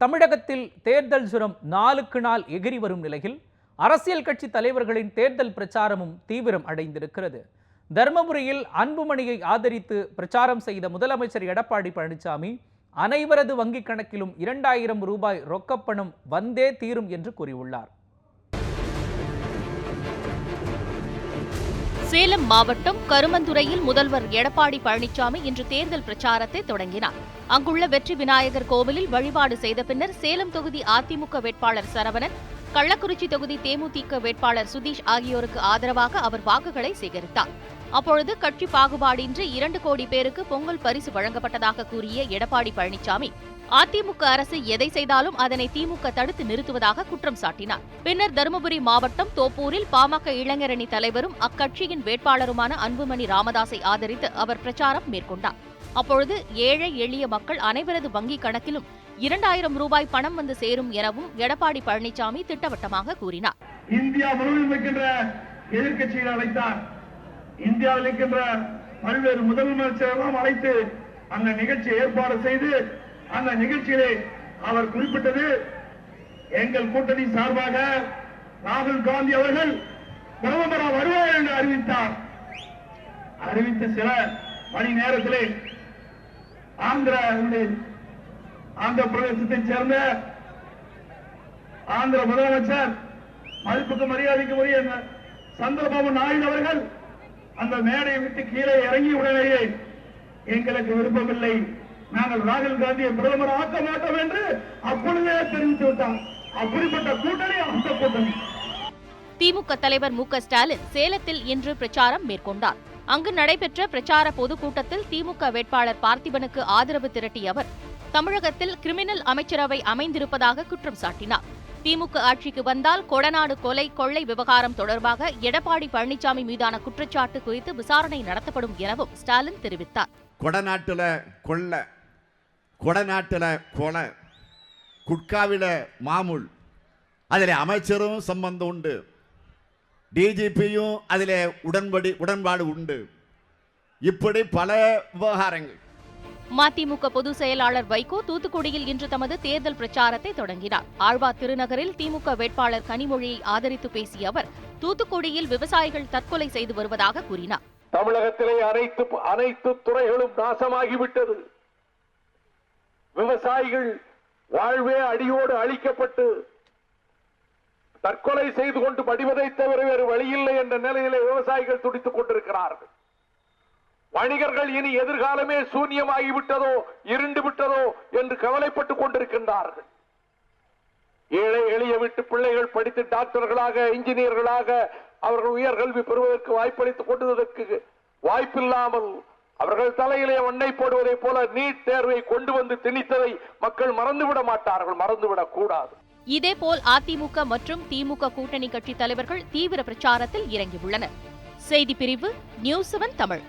தமிழகத்தில் தேர்தல் சுரம் நாளுக்கு நாள் எகிரி வரும் நிலையில் அரசியல் கட்சி தலைவர்களின் தேர்தல் பிரச்சாரமும் தீவிரம் அடைந்திருக்கிறது. தர்மபுரியில் அன்புமணியை ஆதரித்து பிரச்சாரம் செய்த முதலமைச்சர் எடப்பாடி பழனிசாமி அனைவரது வங்கிக் கணக்கிலும் இரண்டாயிரம் ரூபாய் ரொக்கப்பணம் வந்தே தீரும் என்று கூறியுள்ளார். சேலம் மாவட்டம் கருமந்துறையில் முதல்வர் எடப்பாடி பழனிசாமி இன்று தேர்தல் பிரச்சாரத்தை தொடங்கினார். அங்குள்ள வெற்றி விநாயகர் கோவிலில் வழிபாடு செய்த பின்னர் சேலம் தொகுதி அதிமுக வேட்பாளர் சரவணன் கள்ளக்குறிச்சி தொகுதி தேமுதிக வேட்பாளர் சுதீஷ் ஆகியோருக்கு ஆதரவாக அவர் வாக்குகளை சேகரித்தார். அப்பொழுது கட்சி பாகுபாடின்றி இரண்டு கோடி பேருக்கு பொங்கல் பரிசு வழங்கப்பட்டதாக கூறிய எடப்பாடி பழனிசாமி அதிமுக அரசு எதை செய்தாலும் அதனை திமுக தடுத்து நிறுத்துவதாக குற்றம் சாட்டினார். பின்னர் தருமபுரி மாவட்டம் தோப்பூரில் பாமக இளைஞரணி தலைவரும் அக்கட்சியின் வேட்பாளருமான அன்புமணி ராமதாஸை ஆதரித்து அவர் பிரச்சாரம் மேற்கொண்டார். அப்பொழுது ஏழை எளிய மக்கள் அனைவரது வங்கிக் கணக்கிலும் இரண்டாயிரம் ரூபாய் பணம் வந்து சேரும் எனவும் எடப்பாடி பழனிசாமி திட்டவட்டமாக கூறினார். இந்தியா முழுவதும் இருக்கின்ற எதிர்க்கட்சிகளை அழைத்தார். இந்தியாவில் இருக்கின்ற பல்வேறு முதலமைச்சரெல்லாம் அழைத்து அந்த நிகழ்ச்சி ஏற்பாடு செய்து அந்த நிகழ்ச்சியிலே அவர் குறிப்பிட்டது எங்கள் கூட்டணி சார்பாக ராகுல் காந்தி அவர்கள் பிரதமராக வருவார் என்று அறிவித்தார். அறிவித்த சில மணி நேரத்திலே ஆந்திர ஆந்திர பிரதேசத்தை சேர்ந்த ஆந்திர முதலமைச்சர் மதிப்புக்கு மரியாதைக்கு உரிய சந்திரபாபு நாயுடு அவர்கள் அந்த மேடையை விட்டு கீழே இறங்கி உடனேயே எங்களுக்கு விருப்பமில்லை. நாங்கள் ராகுல் காந்தியை பிரதமர் ஆக்க மாட்டோம் என்று அப்பொழுதே தெரிவித்து விட்டார். அப்படிப்பட்ட கூட்டணி அந்த கூட்டணி. திமுக தலைவர் மு ஸ்டாலின் சேலத்தில் இன்று பிரச்சாரம் மேற்கொண்டார். அங்கு நடைபெற்ற பிரச்சார பொதுக்கூட்டத்தில் திமுக வேட்பாளர் பார்த்திபனுக்கு ஆதரவு திரட்டிய அவர் தமிழகத்தில் கிரிமினல் அமைச்சரவை அமைந்திருப்பதாக குற்றம் சாட்டினார். திமுக ஆட்சிக்கு வந்தால் கொடநாடு கொலை கொள்ளை விவகாரம் தொடர்பாக எடப்பாடி பழனிசாமி மீதான குற்றச்சாட்டு குறித்து விசாரணை நடத்தப்படும் எனவும் ஸ்டாலின் தெரிவித்தார். கொடநாட்டில் கொள்ள கொடநாட்டில் கொலை குட்காவில் மாமூல் அதில் அமைச்சரும் சம்பந்தம் உண்டு. டிஜிபியும் அதில் உடன்படி உடன்பாடு உண்டு. இப்படி பல விவகாரங்கள். மதிமுக பொதுச் செயலாளர் வைகோ தூத்துக்குடியில் இன்று தமது தேர்தல் பிரச்சாரத்தை தொடங்கினார். ஆழ்வார் திருநகரில் திமுக வேட்பாளர் கனிமொழியை ஆதரித்து பேசிய அவர் தூத்துக்குடியில் விவசாயிகள் தற்கொலை செய்து வருவதாக கூறினார். தமிழகத்திலே அனைத்து அனைத்து துறைகளும் நாசமாகிவிட்டது. விவசாயிகள் வாழ்வே அடியோடு அழிக்கப்பட்டு தற்கொலை செய்து கொண்டு படிவதை தவிர வேறு வழியில்லை என்ற நிலையிலே விவசாயிகள் துடித்துக் கொண்டிருக்கிறார்கள். வணிகர்கள் இனி எதிர்காலமே சூன்யமாகிவிட்டதோ இருண்டு விட்டதோ என்று கவலைப்பட்டுக் கொண்டிருக்கின்றார்கள். ஏழை எளிய வீட்டு பிள்ளைகள் படித்து டாக்டர்களாக இன்ஜினியர்களாக அவர்கள் உயர்கல்வி பெறுவதற்கு வாய்ப்பளித்துக் கொண்டதற்கு வாய்ப்பில்லாமல் அவர்கள் தலையிலே வண்ணை போடுவதைப் போல நீட் தேர்வை கொண்டு வந்து திணித்ததை மக்கள் மறந்துவிட மாட்டார்கள் மறந்துவிடக் கூடாது. இதேபோல் அதிமுக மற்றும் திமுக கூட்டணி கட்சி தலைவர்கள் தீவிர பிரச்சாரத்தில் இறங்கியுள்ளனர். செய்தி பிரிவு நியூஸ் செவன் தமிழ்.